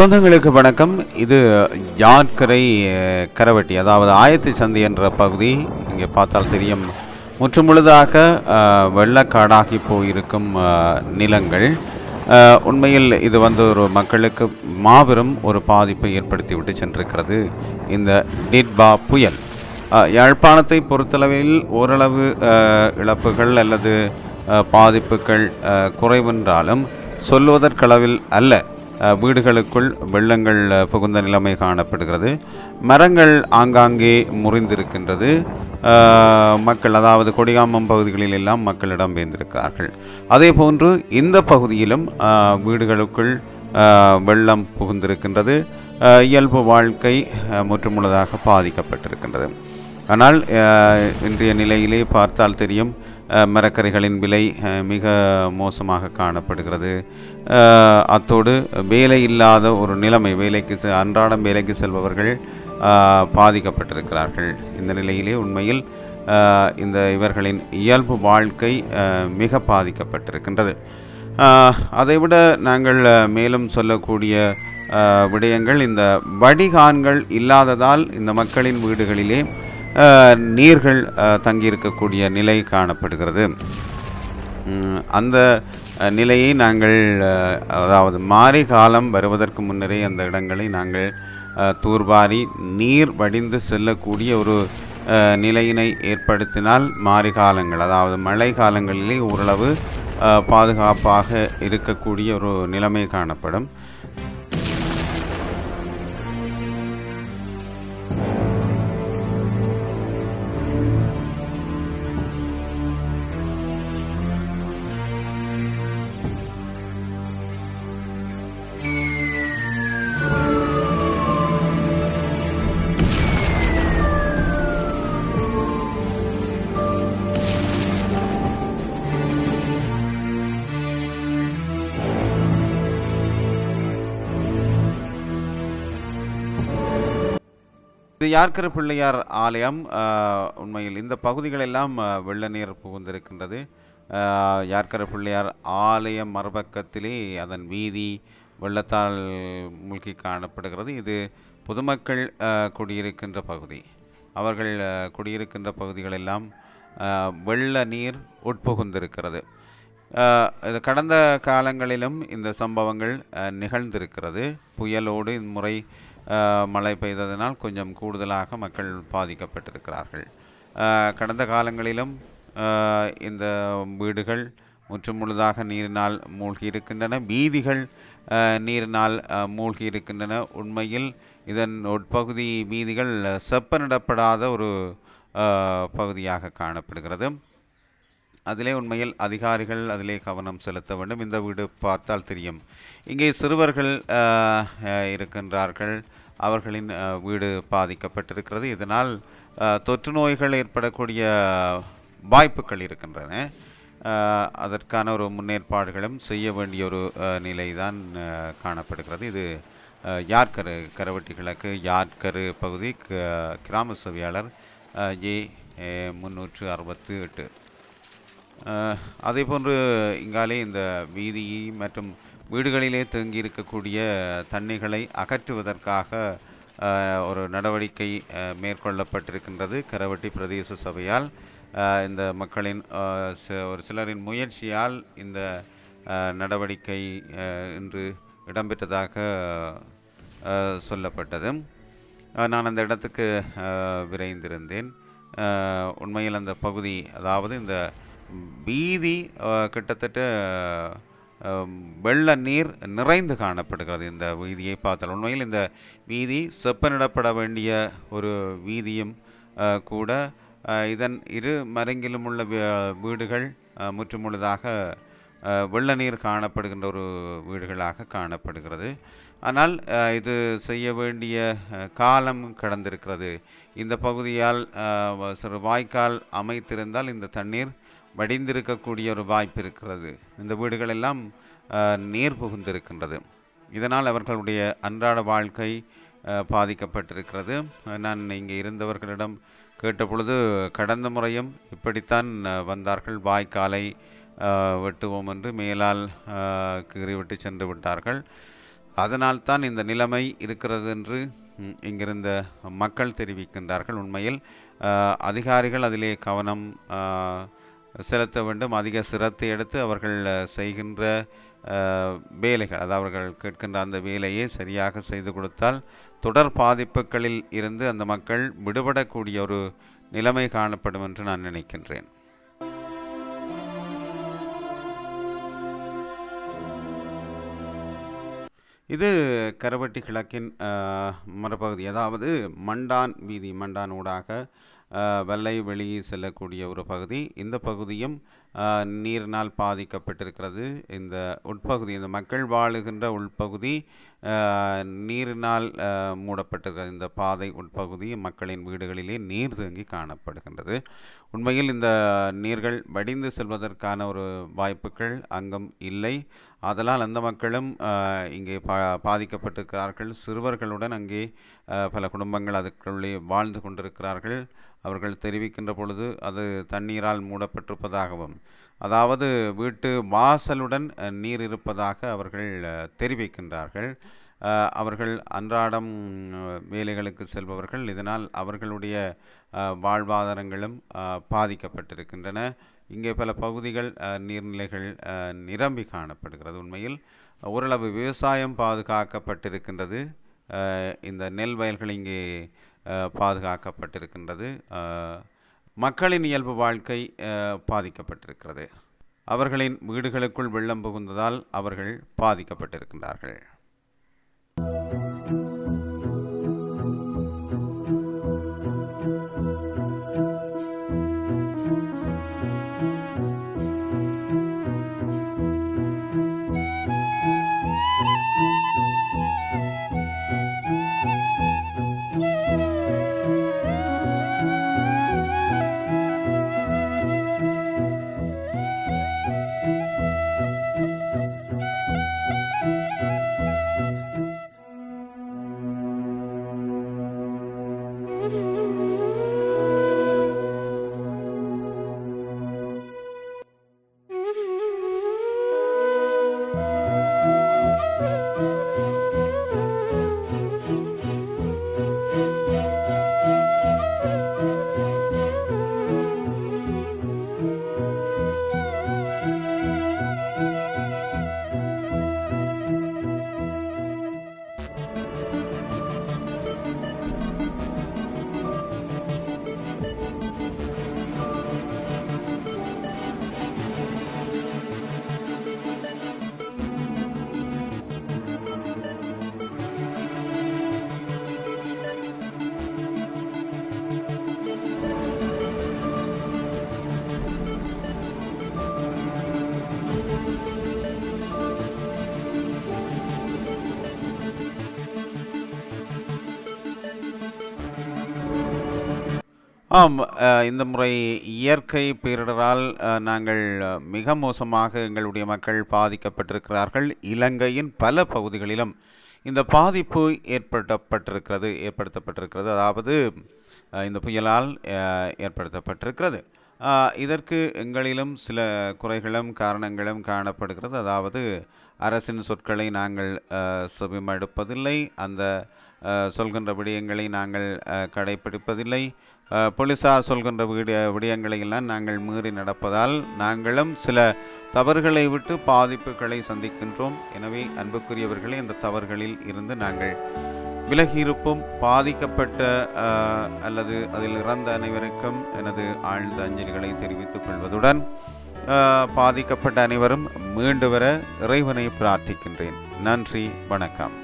சொந்தங்களுக்கு வணக்கம். இது யாற்கரை கரவட்டி அதாவது ஆயத்து சந்தை என்ற பகுதி. இங்கே பார்த்தால் தெரியும். முற்றுமுழுதாக அஹ், வெள்ளக்காடாகி போயிருக்கும் நிலங்கள். உண்மையில் இது வந்து ஒரு மக்களுக்கு மாபெரும் ஒரு பாதிப்பை ஏற்படுத்திவிட்டு சென்றிருக்கிறது. இந்த டிட்பா புயல். யாழ்ப்பாணத்தை பொறுத்தளவில் ஓரளவு இழப்புகள் அல்லது பாதிப்புகள் குறைவென்றாலும் சொல்வதற்களவில் அல்ல. வீடுகளுக்குள் வெள்ளங்கள் புகுந்த நிலைமை காணப்படுகிறது. மரங்கள் ஆங்காங்கே முறிந்திருக்கின்றது. மக்கள் அதாவது கொடிகாமம் பகுதிகளில் எல்லாம் மக்கள் இடம்பெயர்ந்திருக்கிறார்கள் அதே போன்று இந்த பகுதியிலும் வீடுகளுக்குள் வெள்ளம் புகுந்திருக்கின்றது. இயல்பு வாழ்க்கை முற்றுமுழுதாக பாதிக்கப்பட்டிருக்கின்றது. ஆனால் இன்றைய நிலையிலே பார்த்தால் தெரியும் மரக்கறிகளின் விலை மிக மோசமாக காணப்படுகிறது. அத்தோடு வேலை இல்லாத ஒரு நிலைமை வேலைக்கு செ- அன்றாடம் வேலைக்கு செல்பவர்கள் பாதிக்கப்பட்டிருக்கிறார்கள். இந்த நிலையிலே உண்மையில் இந்த இவர்களின் இயல்பு வாழ்க்கை மிக பாதிக்கப்பட்டிருக்கின்றது. அதைவிட நாங்கள் மேலும் சொல்லக்கூடிய விடயங்கள் இந்த வடிகான்கள் இல்லாததால் இந்த மக்களின் வீடுகளிலே நீர்கள் தங்கியிருக்கக்கூடிய நிலை காணப்படுகிறது. அந்த நிலையை நாங்கள் அதாவது மாறி காலம் வருவதற்கு முன்னரே அந்த இடங்களை நாங்கள் தூர்வாரி நீர் வடிந்து செல்லக்கூடிய ஒரு நிலையினை ஏற்படுத்தினால் மாறி காலங்கள் அதாவது மழை காலங்களிலே ஓரளவு பாதுகாப்பாக இருக்கக்கூடிய ஒரு நிலைமை காணப்படும். இது யார்கர பிள்ளையார் ஆலயம் உண்மையில் இந்த பகுதிகளெல்லாம் வெள்ள நீர் புகுந்திருக்கின்றது. யார்கர பிள்ளையார் ஆலயம் மறுபக்கத்திலே அதன் வீதி வெள்ளத்தால் மூழ்கி காணப்படுகிறது. இது பொதுமக்கள் குடியிருக்கின்ற பகுதி. அவர்கள் குடியிருக்கின்ற பகுதிகளெல்லாம் வெள்ள நீர் உட்புகுந்திருக்கிறது. இது கடந்த காலங்களிலும் இந்த சம்பவங்கள் நிகழ்ந்திருக்கிறது. புயலோடு இம்முறை மழை பெய்ததனால் கொஞ்சம் கூடுதலாக மக்கள் பாதிக்கப்பட்டிருக்கிறார்கள். கடந்த காலங்களிலும் இந்த வீடுகள் முற்றுமுழுதாக நீரினால் மூழ்கி இருக்கின்றன வீதிகள் நீரினால் மூழ்கி இருக்கின்றன உண்மையில் இதன் உட்பகுதி வீதிகள் செப்பனிடப்படாத ஒரு பகுதியாக காணப்படுகிறது. அதிலே உண்மையில் அதிகாரிகள் அதிலே கவனம் செலுத்த வேண்டும். இந்த வீடு பார்த்தால் தெரியும். இங்கே சிறுவர்கள் இருக்கின்றார்கள். அவர்களின் வீடு பாதிக்கப்பட்டிருக்கிறது. இதனால் தொற்று நோய்கள் ஏற்படக்கூடிய வாய்ப்புகள் இருக்கின்றன. அதற்கான ஒரு முன்னேற்பாடுகளும் செய்ய வேண்டிய ஒரு நிலை நிலைதான் காணப்படுகிறது. இது யார்கரு கரவட்டி கிழக்கு யார்கரு பகுதி க- கிராம சபையாளர் ஏ முன்னூற்று அறுபத்து எட்டு. அதே போன்று இங்காலே இந்த வீதி மற்றும் வீடுகளிலே தேங்கி இருக்கக்கூடிய தண்ணிகளை அகற்றுவதற்காக ஒரு நடவடிக்கை மேற்கொள்ளப்பட்டிருக்கின்றது கரவட்டி பிரதேச சபையால். இந்த மக்களின் ச- ஒரு சிலரின் முயற்சியால் இந்த நடவடிக்கை இன்று இடம்பெற்றதாக சொல்லப்பட்டது. நான் அந்த இடத்துக்கு விரைந்திருந்தேன். உண்மையில் அந்த பகுதி அதாவது இந்த வீதி கிட்டத்தட்ட வெள்ள நீர் நிறைந்து காணப்படுகிறது இந்த வீதியை பார்த்தால். உண்மையில் இந்த வீதி செப்பனிடப்பட வேண்டிய ஒரு வீதியும் கூட இதன் இரு மரங்கிலும் உள்ள வீடுகள் முற்றுமுழுதாக வெள்ள நீர் காணப்படுகின்ற ஒரு வீடுகளாக காணப்படுகிறது. ஆனால் இது செய்ய வேண்டிய காலம் கடந்திருக்கிறது. இந்த பகுதியால் சிறு வாய்க்கால் அமைத்திருந்தால் இந்த தண்ணீர் வடிந்திருக்கக்கூடிய ஒரு வாய்ப்பு இருக்கிறது. இந்த வீடுகளெல்லாம் நீர் புகுந்திருக்கின்றது. இதனால் அவர்களுடைய அன்றாட வாழ்க்கை பாதிக்கப்பட்டிருக்கிறது. நான் இங்கே இருந்தவர்களிடம் கேட்டபொழுது கடந்த முறையும் இப்படித்தான் வந்தார்கள். வாய்க்காலை வெட்டுவோம் என்று மேலால் கீறி விட்டு சென்று விட்டார்கள். அதனால்தான் இந்த நிலைமை இருக்கிறது என்று இங்கிருந்த மக்கள் தெரிவிக்கின்றார்கள். உண்மையில் அதிகாரிகள் அதிலே கவனம் செலுத்த வேண்டும். அதிக சிரத்தை எடுத்து அவர்கள் செய்கின்ற வேலைகள் அதாவது அவர்கள் கேட்கின்ற அந்த வேலையை சரியாக செய்து கொடுத்தால் தொடர் பாதிப்புகளில் இருந்து அந்த மக்கள் விடுபடக்கூடிய ஒரு நிலைமை காணப்படும் என்று நான் நினைக்கின்றேன். இது கரவட்டி கிழக்கின் அஹ், மறுபகுதி அதாவது மண்டான் வீதி மண்டான் ஊடாக வெள்ளை வெளியே செல்லக்கூடிய ஒரு பகுதி. இந்த பகுதியும் நீரினால் பாதிக்கப்பட்டிருக்கிறது. இந்த உட்பகுதி இந்த மக்கள் வாழுகின்ற உள்பகுதி நீரினால் மூடப்பட்டிருக்கிறது இந்த பாதை உட்பகுதி மக்களின் வீடுகளிலே நீர் தேங்கி காணப்படுகின்றது. உண்மையில் இந்த நீர்கள் வடிந்து செல்வதற்கான ஒரு வாய்ப்புகள் அங்கும் இல்லை. அதனால் அந்த மக்களும் இங்கே பா பாதிக்கப்பட்டிருக்கிறார்கள். சிறுவர்களுடன் அங்கே பல குடும்பங்கள் அதுக்குள்ளே வாழ்ந்து கொண்டிருக்கிறார்கள். அவர்கள் தெரிவிக்கின்ற பொழுது அது தண்ணீரால் மூடப்பட்டிருப்பதாகவும் அதாவது வீட்டு வாசலுடன் நீர் இருப்பதாக அவர்கள் தெரிவிக்கின்றார்கள். அவர்கள் அன்றாடம் வேலைகளுக்கு செல்பவர்கள். இதனால் அவர்களுடைய வாழ்வாதாரங்களும் பாதிக்கப்பட்டிருக்கின்றன. இங்கே பல பகுதிகள் நீர்நிலைகள் நிரம்பி காணப்படுகிறது உண்மையில். ஓரளவு விவசாயம் பாதுகாக்கப்பட்டிருக்கின்றது. இந்த நெல் வயல்கள் இங்கே பாதுகாக்கப்பட்டிருக்கின்றது. மக்களின் இயல்பு வாழ்க்கை பாதிக்கப்பட்டிருக்கிறது. அவர்களின் வீடுகளுக்குள் வெள்ளம் புகுந்ததால் அவர்கள் பாதிக்கப்பட்டிருக்கின்றார்கள். ஆம் இந்த முறை இயற்கை பேரிடரால் நாங்கள் மிக மோசமாக எங்களுடைய மக்கள் பாதிக்கப்பட்டிருக்கிறார்கள். இலங்கையின் பல பகுதிகளிலும் இந்த பாதிப்பு ஏற்படுத்தப்பட்டிருக்கிறது ஏற்படுத்தப்பட்டிருக்கிறது. அதாவது இந்த புயலால் ஏற்படுத்தப்பட்டிருக்கிறது. இதற்கு எங்களிலும் சில குறைகளும் காரணங்களும் காணப்படுகிறது. அதாவது அரசின் சொற்களை நாங்கள் செவிமடுப்பதில்லை. அந்த சொல்கின்ற விடயங்களை நாங்கள் கடைபிடிப்பதில்லை போலீஸார் சொல்கின்ற விடிய விடயங்களையெல்லாம் நாங்கள் மீறி நடப்பதால் நாங்களும் சில தவறுகளை விட்டு பாதிப்புகளை சந்திக்கின்றோம். எனவே அன்புக்குரியவர்களே இந்த தவறுகளில் இருந்து நாங்கள் விலகியிருப்போம். பாதிக்கப்பட்ட அல்லது அதில் இறந்த அனைவருக்கும் எனது ஆழ்ந்த அஞ்சலிகளை தெரிவித்துக் கொள்வதுடன் பாதிக்கப்பட்ட அனைவரும் மீண்டு வர இறைவனை பிரார்த்திக்கின்றேன். நன்றி வணக்கம்.